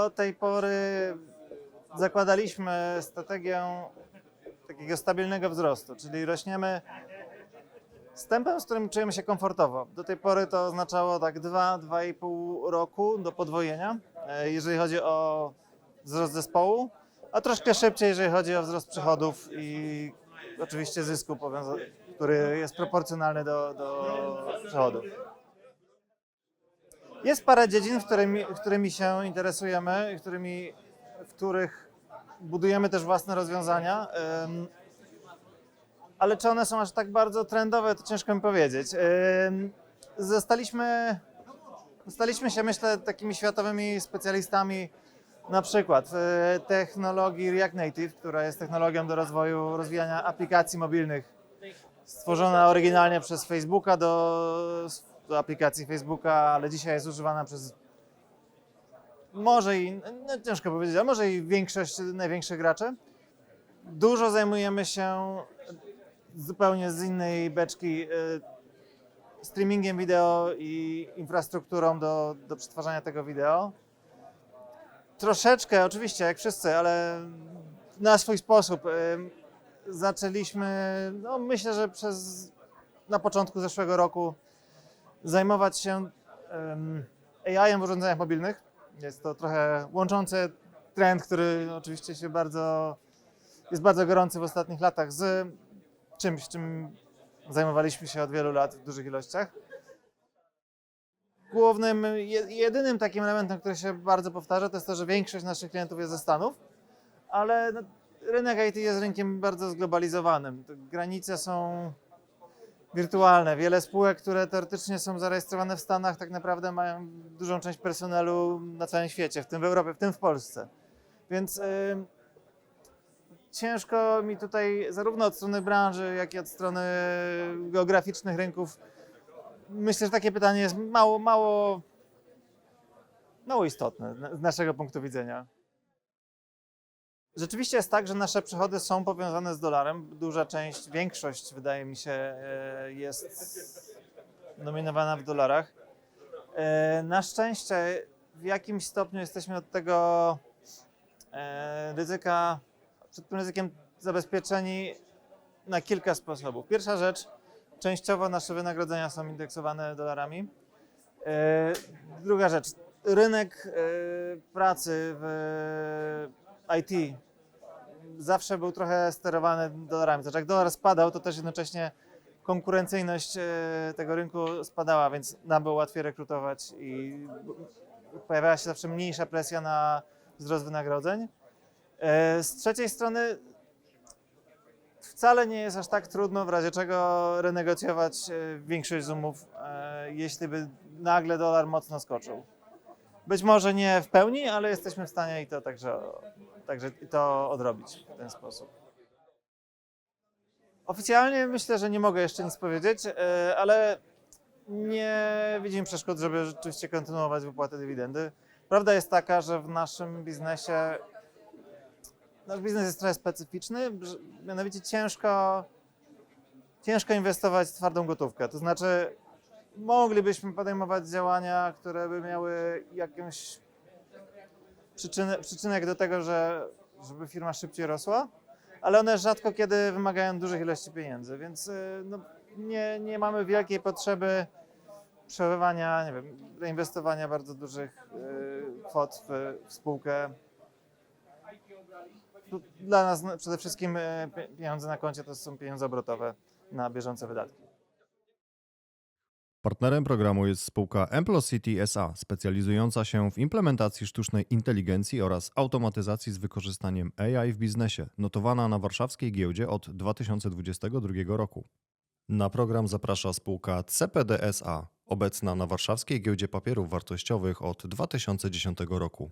Do tej pory zakładaliśmy strategię takiego stabilnego wzrostu, czyli rośniemy z tempem, z którym czujemy się komfortowo. Do tej pory to oznaczało tak 2-2,5 roku do podwojenia, e, jeżeli chodzi o wzrost zespołu, a troszkę szybciej, jeżeli chodzi o wzrost przychodów i oczywiście zysku, który jest proporcjonalny do, do przychodów. Jest parę dziedzin, którymi, którymi się interesujemy, którymi, w których budujemy też własne rozwiązania. Ale czy one są aż tak bardzo trendowe, to ciężko mi powiedzieć. Zostaliśmy, staliśmy się, myślę, takimi światowymi specjalistami na przykład w technologii React Native, która jest technologią do rozwoju, rozwijania aplikacji mobilnych, stworzona oryginalnie przez Facebooka do aplikacji Facebooka, ale dzisiaj jest używana przez może i, no ciężko powiedzieć, a może i większość największych graczy. Dużo zajmujemy się zupełnie z innej beczki y, streamingiem wideo i infrastrukturą do, do przetwarzania tego wideo. Troszeczkę, oczywiście, jak wszyscy, ale na swój sposób. y, Zaczęliśmy, no myślę, że przez na początku zeszłego roku zajmować się AI-em w urządzeniach mobilnych. Jest to trochę łączący trend, który oczywiście się bardzo, jest bardzo gorący w ostatnich latach z czymś, czym zajmowaliśmy się od wielu lat w dużych ilościach. Głównym, je- jedynym takim elementem, który się bardzo powtarza, to jest to, że większość naszych klientów jest ze Stanów, ale no, rynek IT jest rynkiem bardzo zglobalizowanym. Granice są wirtualne. Wiele spółek, które teoretycznie są zarejestrowane w Stanach, tak naprawdę mają dużą część personelu na całym świecie, w tym w Europie, w tym w Polsce. Więc y, ciężko mi tutaj, zarówno od strony branży, jak i od strony geograficznych rynków, myślę, że takie pytanie jest mało, mało, mało istotne z naszego punktu widzenia. Rzeczywiście jest tak, że nasze przychody są powiązane z dolarem. Duża część, większość wydaje mi się e, jest nominowana w dolarach. E, Na szczęście w jakimś stopniu jesteśmy od tego e, ryzyka, przed tym ryzykiem zabezpieczeni na kilka sposobów. Pierwsza rzecz, częściowo nasze wynagrodzenia są indeksowane dolarami. Druga rzecz, rynek pracy w IT zawsze był trochę sterowany dolarami. Znaczy, jak dolar spadał, to też jednocześnie konkurencyjność e, tego rynku spadała, więc nam było łatwiej rekrutować i pojawiała się zawsze mniejsza presja na wzrost wynagrodzeń. E, Z trzeciej strony wcale nie jest aż tak trudno w razie czego renegocjować e, większość z umów, jeśli by nagle dolar mocno skoczył. Być może nie w pełni, ale jesteśmy w stanie i to także, także to odrobić w ten sposób. Oficjalnie myślę, że nie mogę jeszcze nic powiedzieć, e, ale nie widzimy przeszkód, żeby rzeczywiście kontynuować wypłatę dywidendy. Prawda jest taka, że w naszym biznesie nasz biznes jest trochę specyficzny, mianowicie ciężko, ciężko inwestować w twardą gotówkę. To znaczy, moglibyśmy podejmować działania, które by miały jakąś przyczynę, przyczynek do tego, że, żeby firma szybciej rosła, ale one rzadko kiedy wymagają dużych ilości pieniędzy, więc y, no, nie, nie mamy wielkiej potrzeby przebywania, nie wiem, reinwestowania bardzo dużych y, kwot w, w spółkę. Dla nas przede wszystkim y, pie- pieniądze na koncie to są pieniądze obrotowe na bieżące wydatki. Partnerem programu jest spółka Emplocity SA, specjalizująca się w implementacji sztucznej inteligencji oraz automatyzacji z wykorzystaniem AI w biznesie, notowana na warszawskiej giełdzie od 2022 roku. Na program zaprasza spółka CPD SA, obecna na warszawskiej giełdzie papierów wartościowych od 2010 roku.